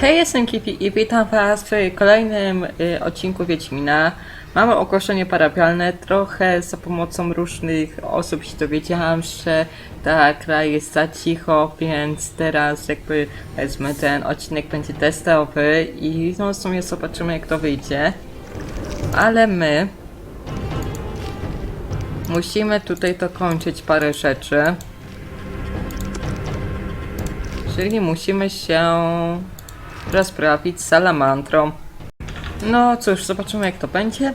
Hej, jestem Kipi i witam Was w kolejnym y, odcinku Wiedźmina. Mamy ogłoszenie parapialne, trochę za pomocą różnych osób się dowiedziałam, że ta gra jest za cicho, więc teraz jakby powiedzmy ten odcinek będzie testowy i no w sumie zobaczymy jak to wyjdzie. Ale my musimy tutaj dokończyć parę rzeczy. Czyli musimy się rozprawić z salamandrą. No cóż, zobaczymy jak to będzie.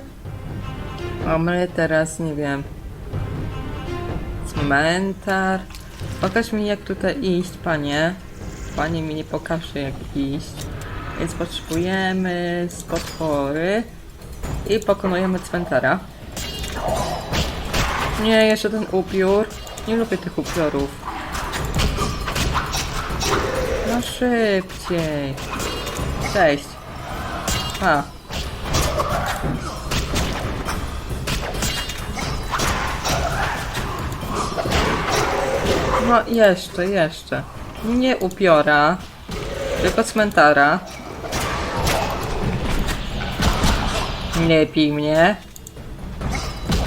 A my teraz, nie wiem... Cmentar. Pokaż mi jak tutaj iść, panie. Panie mi nie pokaże jak iść. Więc potrzebujemy z. I pokonujemy cmentara. Nie, jeszcze ten upiór. Nie lubię tych upiorów. No szybciej. Cześć. A. No jeszcze, jeszcze. Nie upiora, tylko cmentara. Nie pij mnie.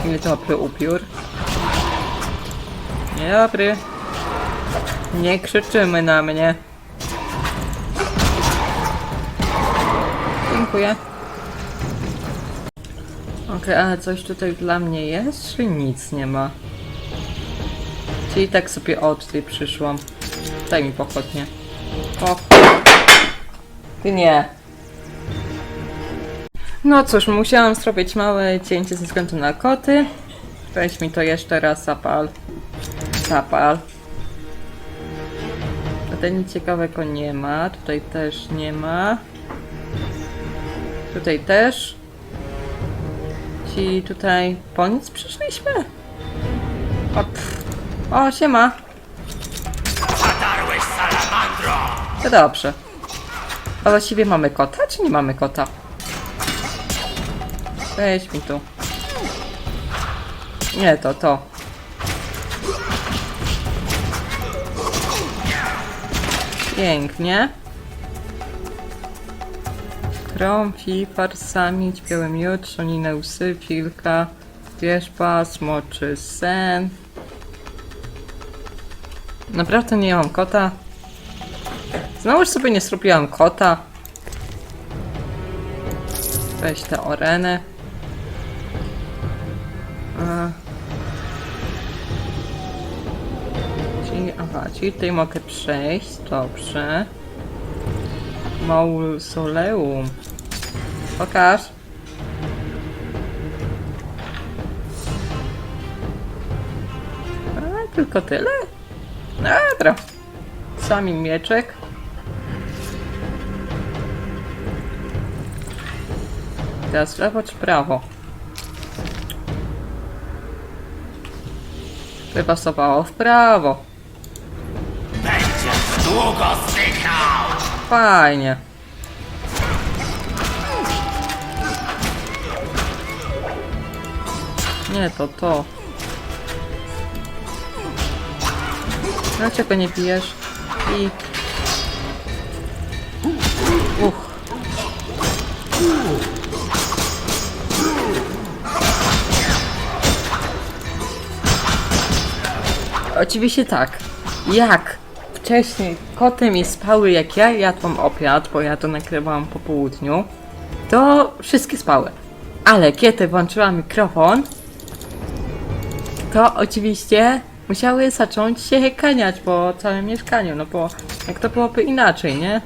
Nie dobry upiór. Niedobry. Nie krzyczymy na mnie. Dziękuję. Okej, ale coś tutaj dla mnie jest, czy nic nie ma? Czyli tak sobie od tej przyszłam. Daj mi pochodnie. O. Ty nie. No cóż, musiałam zrobić małe cięcie ze względu na koty. Weź mi to jeszcze raz zapal. Zapal. Tutaj nic ciekawego nie ma. Tutaj też nie ma. Tutaj też. Ci tutaj po nic przyszliśmy? O, pff. o siema. Zadarłeś salamandro! To dobrze. A właściwie mamy kota, czy nie mamy kota? Weź mi tu. Nie, to, to. Pięknie. Trąfi, farsamić, biały miód, szonine łsy, wilka, wierzba, smoczy sen. Naprawdę nie mam kota. Znowuż sobie nie zrobiłam kota. Weź tę orenę. A. Czyli, aha, czyli tutaj mogę przejść, dobrze. Mausoleum. Pokaż. A, tylko tyle? Dobra. Sami mieczek. Teraz lewo czy prawo? Wypasowało w prawo. Będziesz długo zdychał! Fajnie. Nie, to to. Dlaczego nie pijesz? I... Uch. Oczywiście tak. Jak wcześniej koty mi spały, jak ja jadłam obiad, bo ja to nagrywałam po południu, to wszystkie spały. Ale kiedy włączyłam mikrofon, to oczywiście musiały zacząć się kaniać po całym mieszkaniu, no bo jak to byłoby inaczej, nie?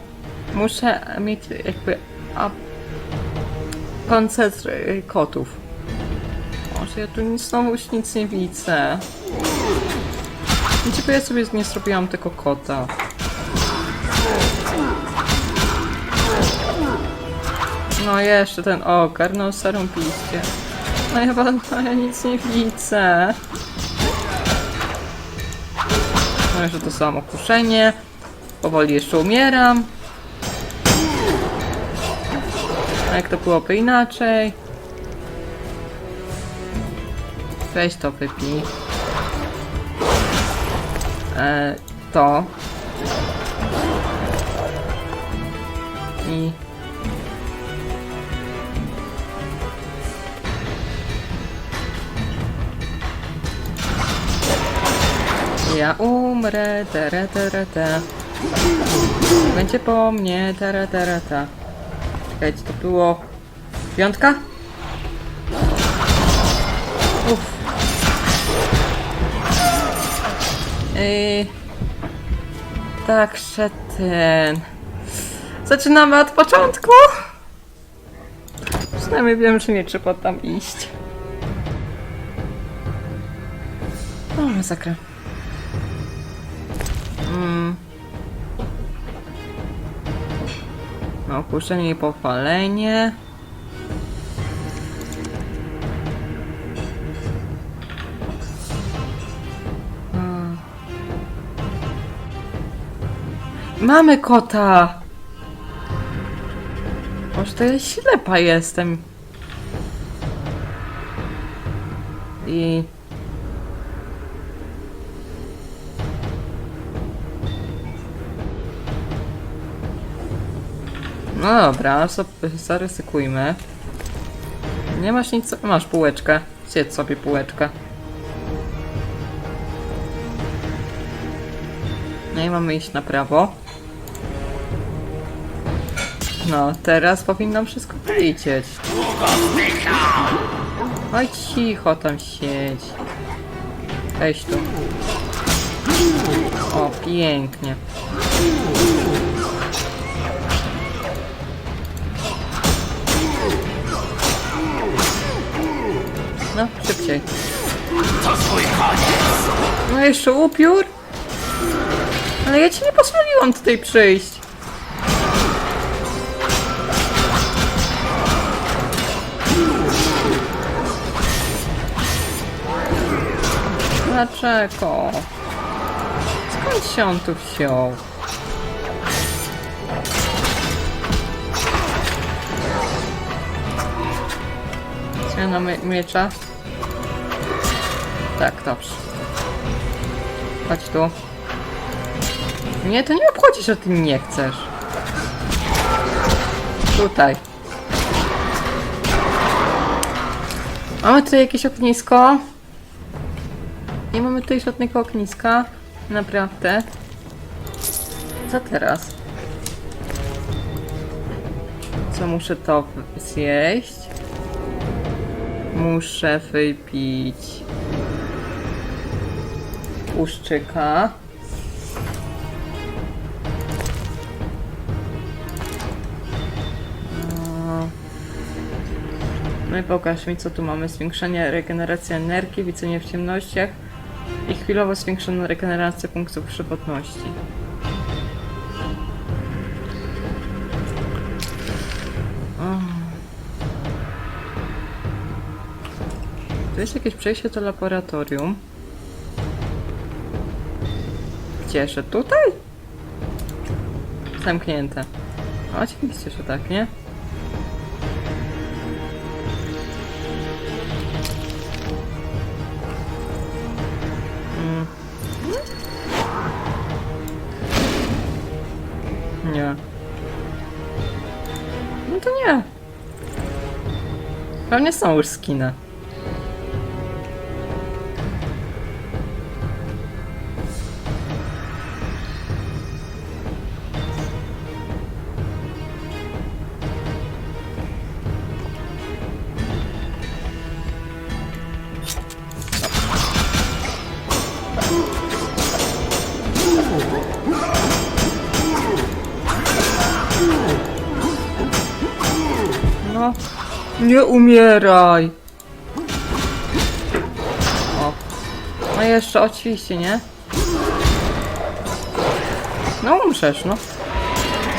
Muszę mieć jakby a, koncert y, kotów. Może ja tu nic, znowu nic nie widzę. Dlaczego ja sobie nie zrobiłam tego kota? No jeszcze ten ogar, no zarąbiście. No ja, no ja nic nie widzę. No jeszcze to samo kuszenie. Powoli jeszcze umieram. A jak to byłoby inaczej? Weź to wypij. E, to. I... Ja umrę, tere, tere, te. Będzie po mnie, tere, tere, te. Czekajcie, to było... Piątka? Uff. Yy... Także ten... Zaczynamy od początku? Przynajmniej wiem, że nie trzeba tam iść. O, masakra. Mm. Opuszczenie i popalenie. Mamy kota! Może to ja ślepa jestem. I... No dobra, sobie zaryzykujmy. Nie masz nic, masz półeczkę. Siedź sobie półeczkę. No i mamy iść na prawo. No, teraz powinnam wszystko zdychał! Oj, cicho tam siedź. Weź tu. O, pięknie. No, szybciej. To swój koniec! No jeszcze upiór? Ale ja ci nie pozwoliłam tutaj przyjść. Dlaczego? Skąd się on tu wziął? Zmiana my miecza. Tak, dobrze. Chodź tu. Nie, to nie obchodzi, że ty nie chcesz. Tutaj. Mamy tutaj jakieś ognisko. Nie mamy tutaj żadnego ogniska. Naprawdę. Co teraz? Co muszę to zjeść? Muszę wypić tłuszczyka. No. No i pokaż mi, co tu mamy. Zwiększenie regeneracji energii, widzenie w ciemnościach i chwilowo zwiększoną regenerację punktów żywotności. Tu jest jakieś przejście do laboratorium. Gdzie, że tutaj? Zamknięte. Oczywiście, że tak, nie? Nie. No to nie. Pewnie są już skiny. Nie umieraj. O. No jeszcze oczywiście, nie? No umrzesz, no.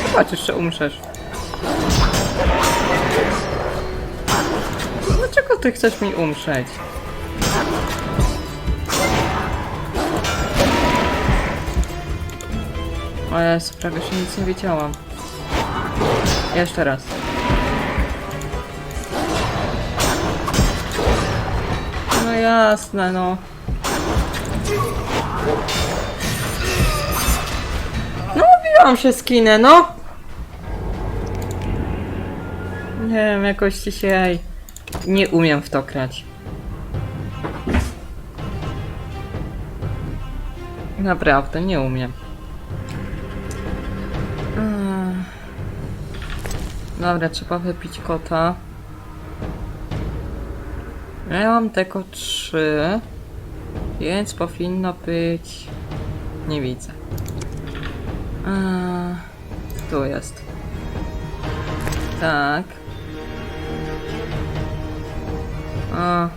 Zobacz, jeszcze umrzesz. Dlaczego ty chcesz mi umrzeć? O Jezu, prawie się nic nie wiedziałam. Jeszcze raz. No jasne, no. No mówiłam się skinę, no. Nie wiem, jakoś dzisiaj nie umiem w to grać. Naprawdę, nie umiem. Dobra, trzeba wypić kota. Ja mam tego trzy, więc powinno być... Nie widzę. Eee, tu jest. Tak. O.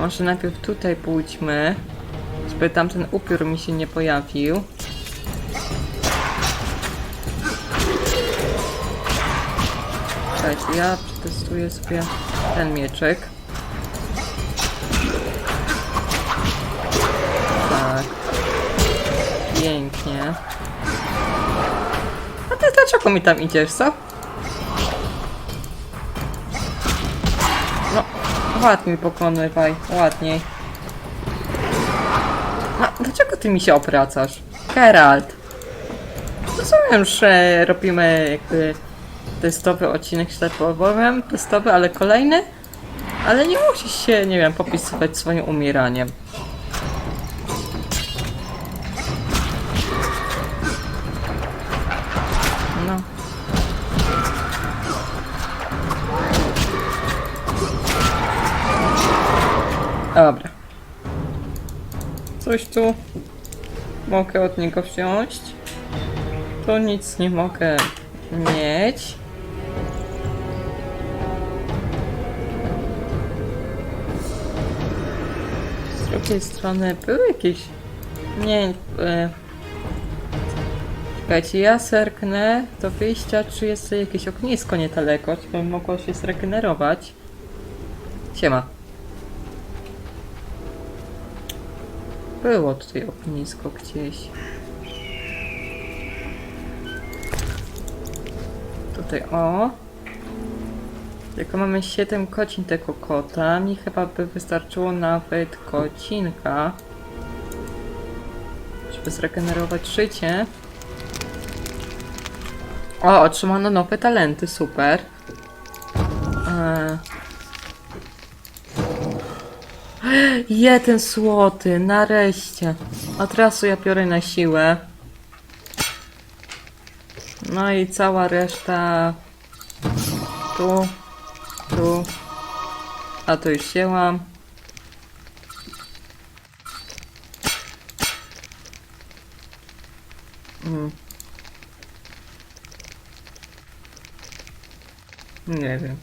Może najpierw tutaj pójdźmy. Żeby tamten upiór mi się nie pojawił. Czekajcie, ja przetestuję sobie ten mieczek. Tak. Pięknie. A ty dlaczego mi tam idziesz, co? No, ładniej pokonywaj, ładniej. No, dlaczego ty mi się obracasz? Geralt. Rozumiem, że robimy jakby testowy odcinek, że tak testowy, ale kolejny? Ale nie musisz się, nie wiem, popisywać swoim umieraniem. No. Dobra. Coś tu mogę od niego wziąć. Tu nic nie mogę mieć. Drugiej strony były jakieś... Nie... E... Czekajcie, ja serknę do wyjścia, czy jest jakieś ognisko niedaleko, czy bym mogła się zregenerować. Siema. Było tutaj ognisko gdzieś. Tutaj, o. Tylko mamy 7 kocin tego kota. Mi chyba by wystarczyło nawet kocinka. Żeby zregenerować życie. O, otrzymano nowe talenty, super. Eee. Jeden złoty, nareszcie. Od razu ja biorę na siłę. No i cała reszta tu, a to już wzięłam. Mm. Nie wiem.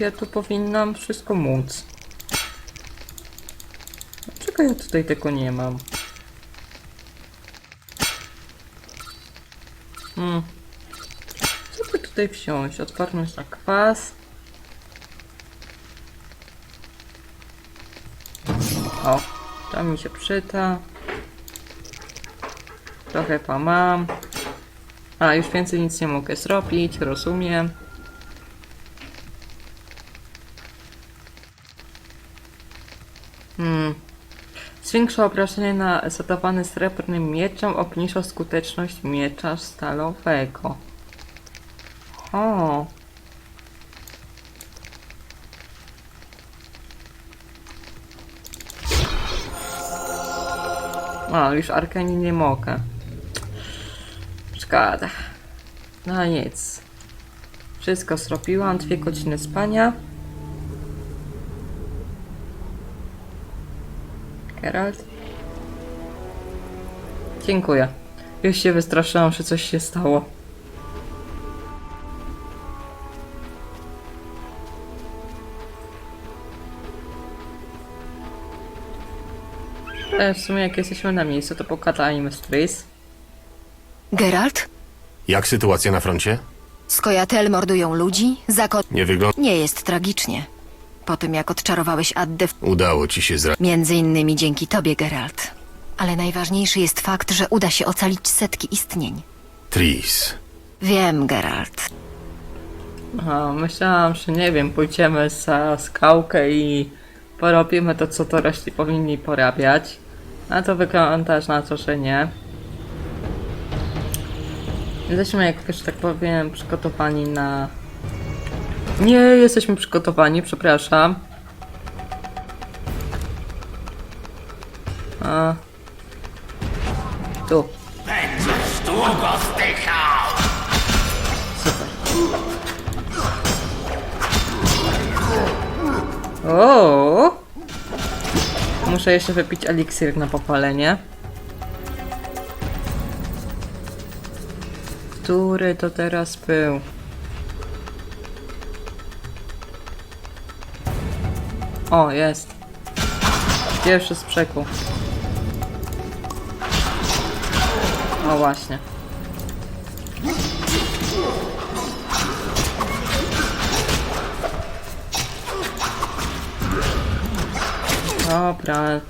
Ja tu powinnam wszystko móc. Dlaczego ja tutaj tego nie mam? Hmm. Tutaj wziąć? Odporność na kwas. O, to mi się przyda. Trochę pa mam. A, już więcej nic nie mogę zrobić, rozumiem. Hmm. Zwiększa obrażenie na zadawane srebrnym mieczem, obniża skuteczność miecza stalowego. O, już arkani nie mogę. Szkoda. No nic. Wszystko zrobiłam, dwie godziny spania. Geralt? Dziękuję. Już się wystraszyłam, że coś się stało. W sumie jak jesteśmy na miejscu, to pogadajmy z Tris. Geralt? Jak sytuacja na froncie? Skojatel mordują ludzi? Zakon... Nie wygląda. Nie jest tragicznie. Po tym, jak odczarowałeś Addę, w- Udało ci się zra... między innymi dzięki tobie, Geralt. Ale najważniejszy jest fakt, że uda się ocalić setki istnień. Tris. Wiem, Geralt. Aha, myślałam, że nie wiem, pójdziemy za skałkę i porobimy to, co to reszcie powinni porabiać. A to wygląda na to, że nie. Jesteśmy jakoś, tak powiem, przygotowani na... Nie jesteśmy przygotowani, przepraszam. A... Tu. Będziesz długo zdychał! O! Muszę jeszcze wypić eliksir na popalenie. Który to teraz był? O, jest. Pierwszy z brzegu. O, właśnie. Dobra.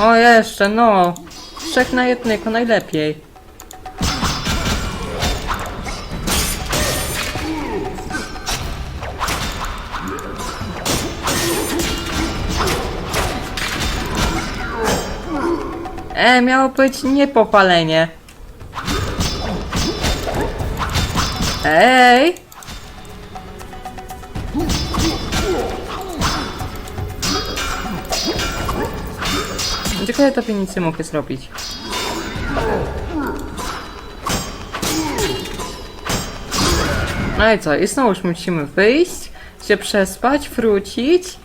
O, jeszcze, no. Trzech na jednego, najlepiej. E, miało być niepopalenie. Ej! Tylko ja tobie nic nie mogę zrobić. No i co? I znowu już musimy wyjść, się przespać, wrócić.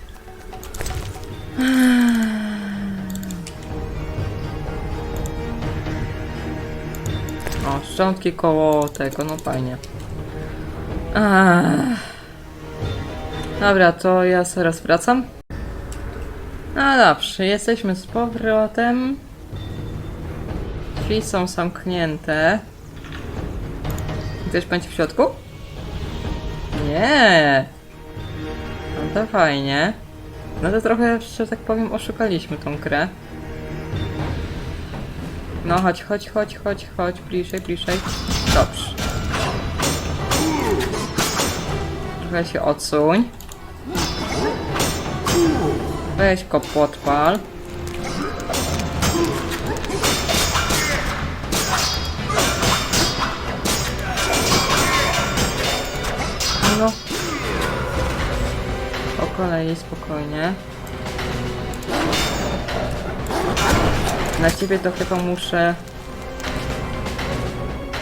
O, szczątki koło tego, no fajnie. Dobra, to ja zaraz wracam. No dobrze, jesteśmy z powrotem. Drzwi są zamknięte. Ktoś będzie w środku? Nie. No to fajnie. No to trochę, że tak powiem, oszukaliśmy tą grę. No chodź, chodź, chodź, chodź, chodź, bliżej, bliżej. Dobrze. Trochę się odsuń. Weź go podpal. No. Po kolei, spokojnie. Na ciebie to chyba muszę...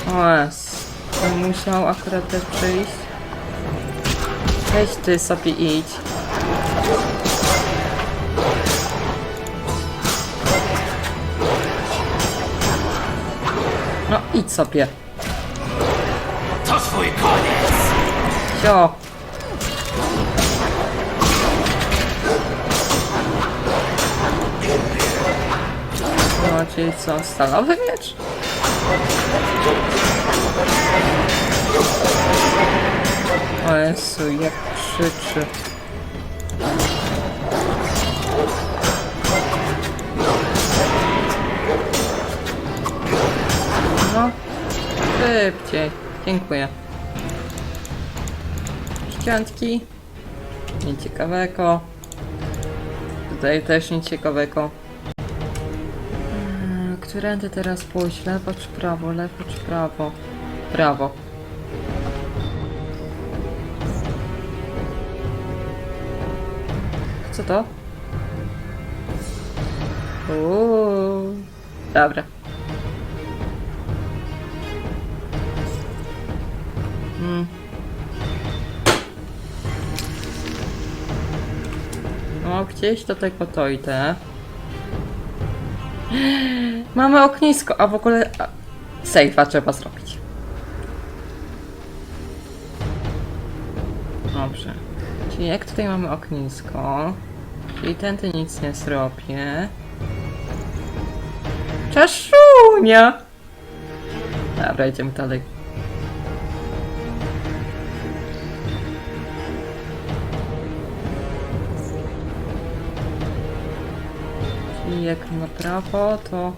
O, musiał akurat też przyjść. Weź ty sobie idź. No idź sobie. To twój koniec! Sio. No, czyli co, stalowy miecz? O Jezu, jak krzyczy. Szybciej. Dziękuję. Szczątki. Nic ciekawego. Tutaj też nic ciekawego. Hmm, Którędy teraz pójść? Lewo czy prawo? Lewo czy prawo? Prawo. Co to? Uuu. Dobra. No, gdzieś do tego to idę. Mamy ognisko, a w ogóle... a, Sejfa trzeba zrobić. Dobrze. Czyli jak tutaj mamy ognisko, czyli tędy nic nie zrobię. Czaszunia! Dobra, idziemy dalej. Jak na prawo, to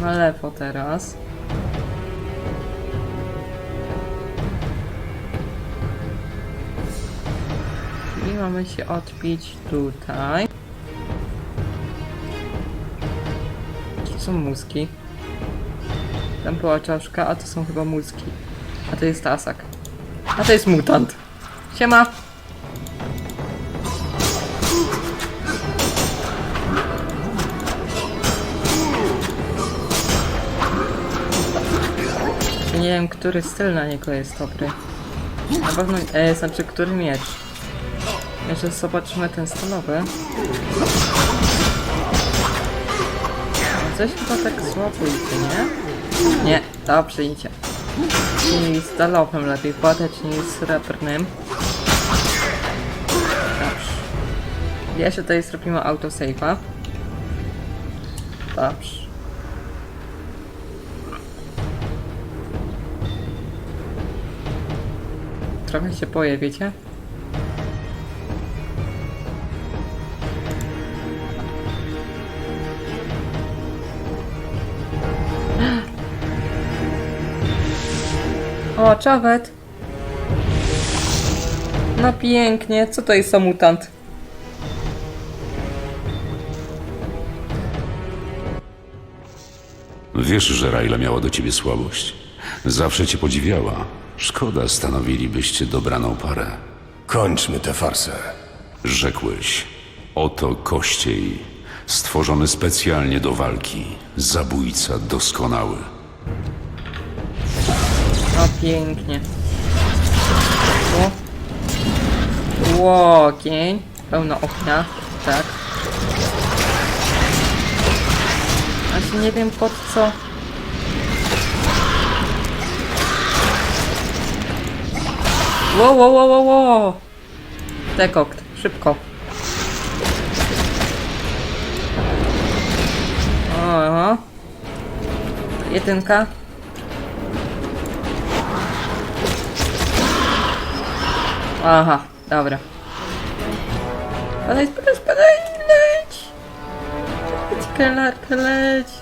na lewo teraz. Czyli mamy się odbić tutaj. To są mózgi. Tam była czaszka, a to są chyba mózgi. A to jest tasak. A to jest mutant. Siema! Nie wiem, który styl na niego jest dobry. Na pewno, e, znaczy, który miecz. Jeszcze zobaczymy ten stylowy. Coś chyba tak słabo idzie, nie? Nie, dobrze idzie. Czyli stalowym lepiej płatać niż srebrnym. Dobrze. Jeszcze tutaj zrobimy autosave'a. Dobrze. Trochę się boję, wiecie? O, czawet! No pięknie, co to jest za mutant? Wiesz, że Raila miała do ciebie słabość. Zawsze cię podziwiała. Szkoda, stanowilibyście dobraną parę. Kończmy tę farsę. Rzekłeś, oto kościej, stworzony specjalnie do walki, zabójca doskonały. O, pięknie. Tu. Łokień. Pełno ognia. Tak. Znaczy nie wiem pod co. Ło, ło, ło, ło, ło. Dekokt. Szybko. Oho. Jedynka. Aha, dobra. Spadaj, spadaj, spadaj, leć! Leć, kelarka, leć!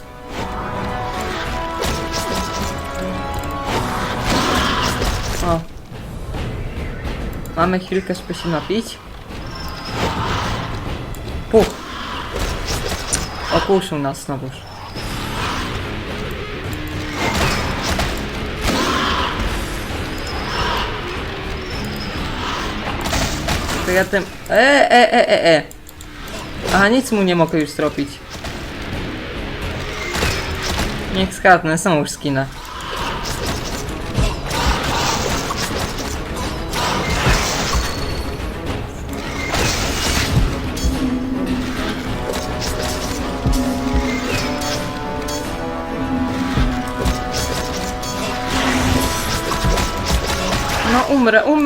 Mamy chwilkę, żeby się napić. Puch! Okuszył nas znowuż. To ja tym... E, e, e, e, e. Aha, nic mu nie mogę już zrobić. Niech skadnę, są już skina.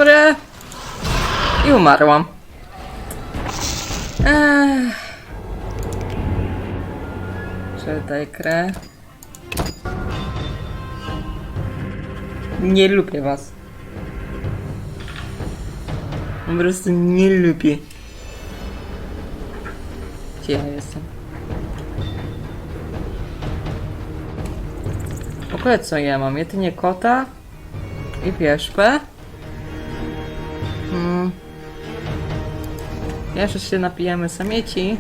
Umrę! I umarłam. Ech. Czytaj grę. Nie lubię was. Po prostu nie lubię. Gdzie ja jestem? W ogóle co ja mam? Jedynie kota i wierzbę. Hmm. Jeszcze się napijemy samieci.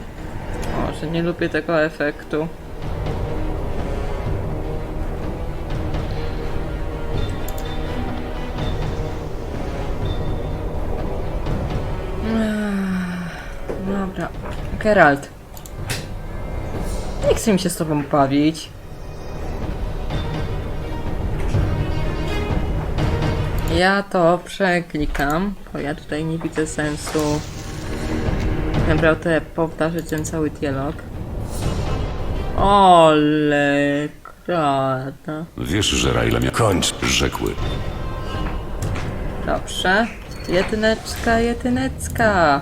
O, że nie lubię tego efektu. Dobra. Geralt. Nie chcę mi się z tobą bawić. Ja to przeklikam, bo ja tutaj nie widzę sensu naprawdę powtarzać ten cały dialog. Ole, krata. Wiesz, że Raila miała... Kończ. Rzekły. Dobrze. Jedyneczka, jedyneczka.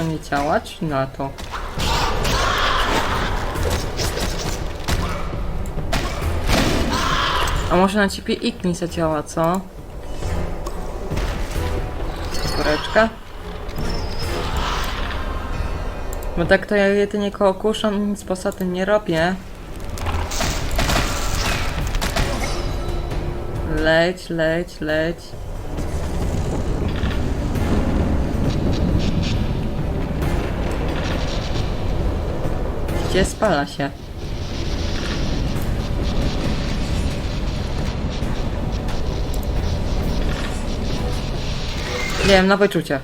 To nie działa, czy na to? A może na ciebie Ignis zadziała, co? czwóreczka. Bo tak to ja jedynie koło kuszon nic poza tym nie robię. Leć, leć, leć. Gdzie spala się? Nie wiem, na wyczucie.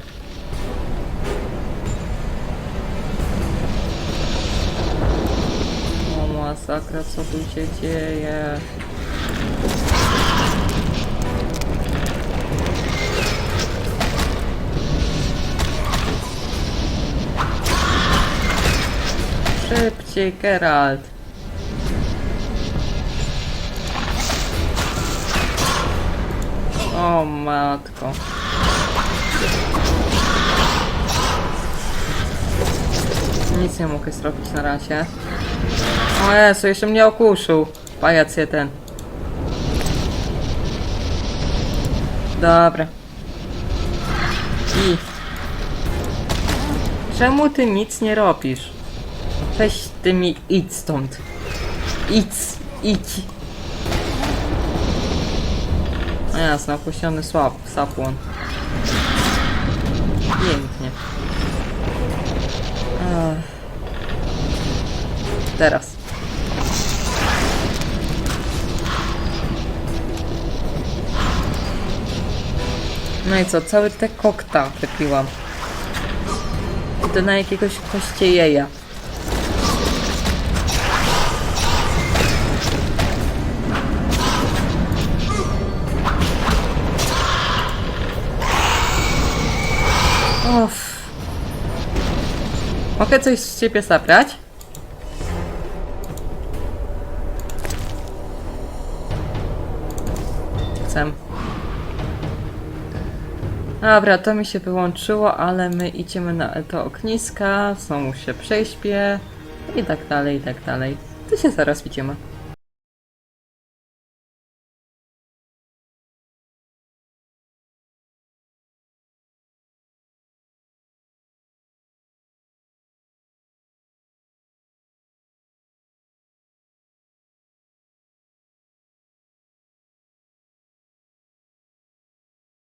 O masakra, co tu się dzieje? Szybciej, Geralt. O matko. Nic nie mogę zrobić na razie. O Jezu, jeszcze mnie okuszył. Pajac jeden. Dobra. I... Czemu ty nic nie robisz? Weź ty mi idź stąd. Idź, idź. No jasno, opuściony słab, sapłon. Pięknie. Ech. Teraz. No i co, cały te kokta wypiłam. I to na jakiegoś kościejeja. Mogę coś z ciebie zabrać? Chcę. Dobra, to mi się wyłączyło, ale my idziemy na to ogniska, znowu się prześpię i tak dalej, i tak dalej. To się zaraz widzimy.